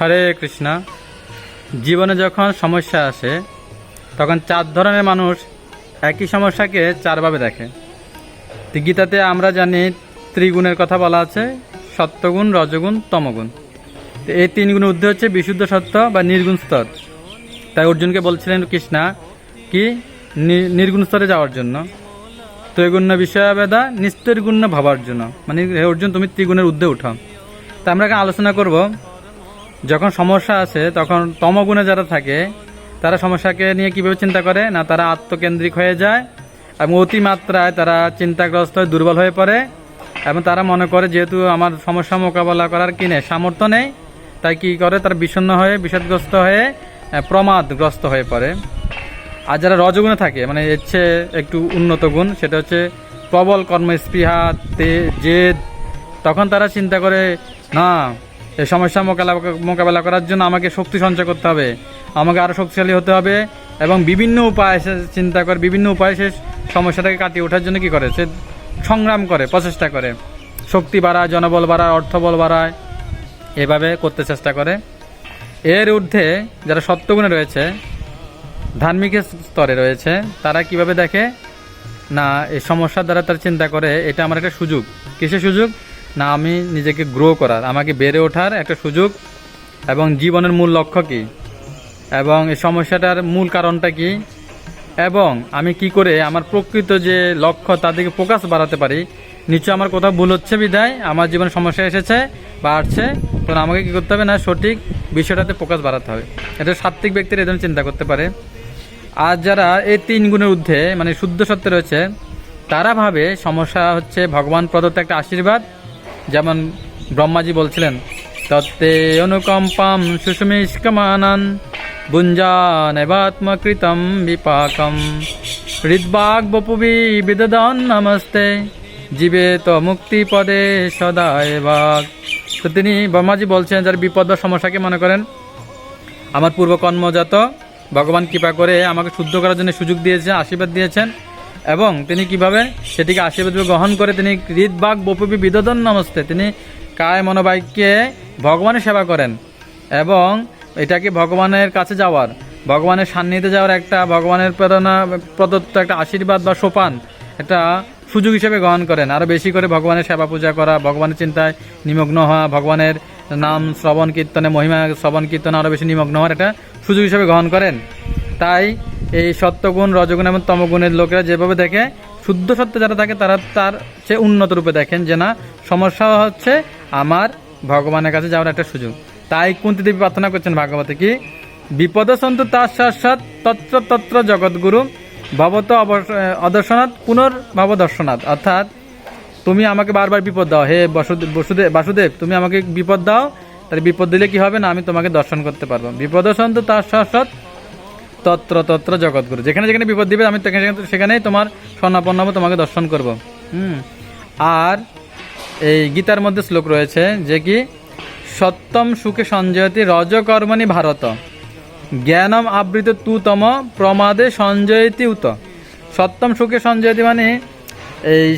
হরে কৃষ্ণা। জীবনে যখন সমস্যা আসে, তখন চার ধরনের মানুষ একই সমস্যাকে চারভাবে দেখে। গীতাতে আমরা জানি, ত্রিগুণের কথা বলা আছে সত্যগুণ রজগুণ, তমগুণ। তো এই তিন গুণের ঊর্ধ্বে হচ্ছে বিশুদ্ধ সত্য বা নির্গুণ স্তর। তাই অর্জুনকে বলছিলেন, কৃষ্ণা, কি? নির্গুণ স্তরে যাওয়ার জন্য। ত্রিগুণ্য বিষয়াবেদা নিস্তির্গুণ্য ভাবার জন্য। মানে অর্জুন, তুমি ত্রিগুণের ঊর্ধ্বে উঠাও তা আমরা আলোচনা করব যখন সমস্যা আছে, তখন তমগুণে যারা থাকে, তারা সমস্যাকে নিয়ে কীভাবে চিন্তা করে? না, তারা আত্মকেন্দ্রিক হয়ে যায় এবং অতিমাত্রায় তারা চিন্তাগ্রস্ত হয়ে দুর্বল হয়ে পড়ে এবং তারা মনে করে, যেহেতু আমার সমস্যা মোকাবেলা করার কি নেই, সামর্থ্য নেই, তাই কী করে? তারা বিষণ্ণ হয়ে, বিষাদগ্রস্ত হয়ে প্রমাদগ্রস্ত হয়ে পড়ে। আর যারা রজগুণে থাকে মানে চেয়ে একটু উন্নত গুণ, সেটা হচ্ছে প্রবল কর্মস্পৃহা তে জেদ। তখন তারা চিন্তা করে, না এই সমস্যা মোকাবেলা মোকাবেলা করার জন্য আমাকে শক্তি সঞ্চয় করতে হবে। আমাকে আরও শক্তিশালী হতে হবে এবং বিভিন্ন উপায় সে চিন্তা করে, বিভিন্ন উপায়ে সে সমস্যাটাকে কাটিয়ে ওঠার জন্য কী করে? সে সংগ্রাম করে, প্রচেষ্টা করে। শক্তি বাড়ায়, জনবল বাড়ায় অর্থবল বাড়ায়, এভাবে করতে চেষ্টা করে। এর ঊর্ধ্বে যারা সত্যগুণে রয়েছে, ধার্মিক স্তরে রয়েছে, তারা কীভাবে দেখে? না, এই সমস্যার দ্বারা তারা চিন্তা করে, এটা আমার একটা সুযোগ। কিসের সুযোগ? না, আমি নিজেকে গ্রো করার, আমাকে বেড়ে ওঠার একটা সুযোগ এবং জীবনের মূল লক্ষ্য কী? এবং এই সমস্যাটার মূল কারণটা কি? এবং আমি কি করে আমার প্রকৃত যে লক্ষ্য তার দিকে ফোকাস বাড়াতে পারি? নিশ্চয় আমার কোথাও ভুল হচ্ছে বিদায় আমার জীবনে সমস্যা এসেছে বা আসছে তখন আমাকে কি করতে হবে? না, সঠিক বিষয়টাতে ফোকাস বাড়াতে হবে। এটা সাত্ত্বিক ব্যক্তির এদের চিন্তা করতে পারে। আর যারা এই তিন গুণের ঊর্ধ্বে মানে শুদ্ধ সত্য রয়েছে, তারা ভাবে সমস্যা হচ্ছে ভগবান প্রদত্ত একটা আশীর্বাদ যেমন ব্রহ্মাজি বলছিলেন, তত্তে অনুকম্পাম সুষমিষ্কমানন বুঞ্জান এবাত্মকৃতম বিপাকম। হৃদবাগ বপুবি বিদদান নমস্তে জীবে তো মুক্তি পদে সদা এবাগ তো তিনি ব্রহ্মাজি বলছেন, যার বিপদ বা সমস্যাকে মনে করেন? আমার পূর্বকর্মজাত, ভগবান কৃপা করে আমাকে শুদ্ধ করার জন্য সুযোগ দিয়েছে আশীর্বাদ দিয়েছেন। এবং তিনি কীভাবে সেটিকে আশীর্বাদ গ্রহণ করে তিনি হৃদবাগ বপুবি বিদোদন নমস্তে। তিনি কায় মনোবাক্যে ভগবানের সেবা করেন এবং এটাকে ভগবানের কাছে যাওয়ার? ভগবানের সান্নিধ্যে যাওয়ার একটা ভগবানের প্রেরণা, প্রদত্ত একটা আশীর্বাদ বা সোপান, একটা সুযোগ হিসেবে গ্রহণ করেন। আরও বেশি করে ভগবানের সেবা পূজা করা, ভগবানের চিন্তায় নিমগ্ন হওয়া, ভগবানের নাম শ্রবণ কীর্তনে, মহিমা শ্রবণ কীর্তনে আরও বেশি নিমগ্ন হওয়ার একটা সুযোগ হিসেবে গ্রহণ করেন। তাই এই সত্যগুণ রজগুণ এবং তমগুণের লোকেরা যেভাবে দেখে, শুদ্ধ সত্য যারা থাকে তারা তার চেয়ে উন্নত রূপে দেখেন যে না, সমস্যা হচ্ছে আমার ভগবানের কাছে যাওয়ার একটা সুযোগ। তাই কুন্তি দেবী প্রার্থনা করছেন ভাগবতে কি, বিপদ সন্তু তার শাশ্বত তত্র তত্র জগৎগুরু ভবত অদর্শনাথ পুনর্ভব দর্শনাথ। অর্থাৎ তুমি আমাকে বারবার বিপদ দাও। হে বসুদেব বসুদেব বাসুদেব, তুমি আমাকে বিপদ দাও। তাহলে বিপদ দিলে কি হবে না? আমি তোমাকে দর্শন করতে পারব। বিপদ সন্তু তার শাশ্বত তত্র তত্র জগৎগুরু যেখানে যেখানে বিপদ দিবে, আমি সেখানেই তোমার স্বর্ণাপন্ন তোমাকে দর্শন করব। হুম। আর এই গীতার মধ্যে শ্লোক রয়েছে যে কি, সত্যম সুখে সঞ্জয়তি রজকর্মণি ভারত। জ্ঞানম আবৃত তুতম প্রমাদে সঞ্জয়তি উত। সত্যম সুখে সঞ্জয়তি মানে এই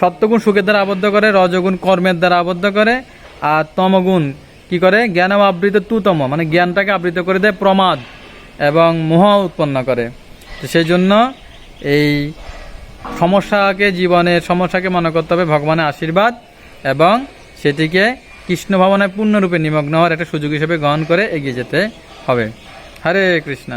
সত্যগুণ সুখের দ্বারা আবদ্ধ করে, রজগুণ কর্মের দ্বারা আবদ্ধ করে, আর তমগুণ কি করে? জ্ঞানম আবৃত তুতম মানে জ্ঞানটাকে আবৃত করে দেয় প্রমাদ। এবং মোহ উৎপন্ন করে। তো সেই জন্য এই সমস্যাকে জীবনে, সমস্যাকে মনে করতে হবে, ভগবানের আশীর্বাদ এবং সেটিকে কৃষ্ণ ভাবনায় পূর্ণরূপে নিমগ্ন হওয়ার একটা সুযোগ হিসেবে গ্রহণ করে এগিয়ে যেতে হবে। হরে কৃষ্ণ।